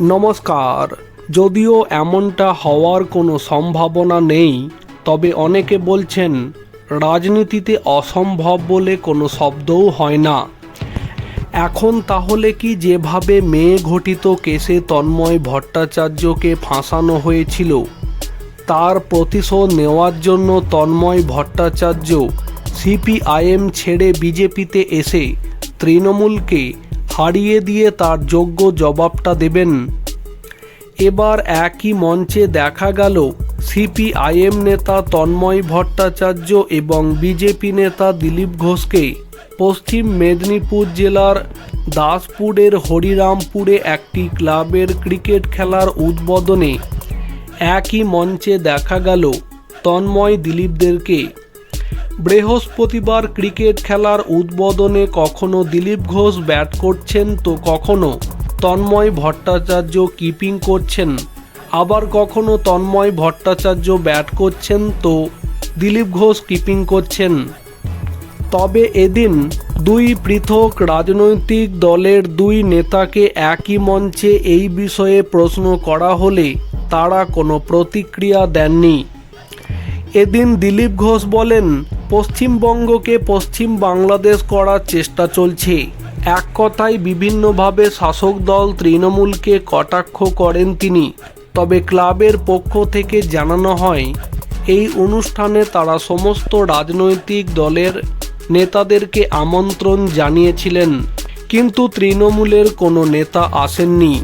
নমস্কার। যদিও এমনটা হওয়ার কোনো সম্ভাবনা নেই, তবে অনেকে বলছেন, রাজনীতিতে অসম্ভব বলে কোনো শব্দও হয় না। এখন তাহলে কি যেভাবে মেয়ে ঘটিত কেসে তন্ময় ভট্টাচার্যকে ফাঁসানো হয়েছিল, তার প্রতিশোধ নেওয়ার জন্য তন্ময় ভট্টাচার্য সিপিআইএম ছেড়ে বিজেপিতে এসে তৃণমূলকে হারিয়ে দিয়ে তার যোগ্য জবাবটা দেবেন। এবার একই মঞ্চে দেখা গেল সিপিআইএম নেতা তন্ময় ভট্টাচার্য এবং বিজেপি নেতা দিলীপ ঘোষকে। পশ্চিম মেদিনীপুর জেলার দাসপুরের হরিরামপুরে একটি ক্লাবের ক্রিকেট খেলার উদ্বোধনে একই মঞ্চে দেখা গেল তন্ময় দিলীপদেরকে। বৃহস্পতিবার ক্রিকেট খেলার উদ্বোধনে কখনো দিলীপ ঘোষ ব্যাট করছেন তো কখনো তন্ময় ভট্টাচার্য কিপিং করছেন। আবার কখনো তন্ময় ভট্টাচার্য ব্যাট করছেন তো দিলীপ ঘোষ কিপিং করছেন। তবে এদিন দুই পৃথক রাজনৈতিক দলের দুই নেতাকে একই মঞ্চে এই বিষয়ে প্রশ্ন করা হলে তারা কোনো প্রতিক্রিয়া দেননি। এদিন দিলীপ ঘোষ বলেন পশ্চিমবঙ্গকে পশ্চিম বাংলাদেশ করার চেষ্টা চলছে। এক কথায় বিভিন্নভাবে শাসক দল তৃণমূলকে কটাক্ষ করেন তিনি। তবে ক্লাবের পক্ষ থেকে জানানো হয়, এই অনুষ্ঠানে তারা সমস্ত রাজনৈতিক দলের নেতাদেরকে আমন্ত্রণ জানিয়েছিলেন। কিন্তু তৃণমূলের কোনো নেতা আসেননি।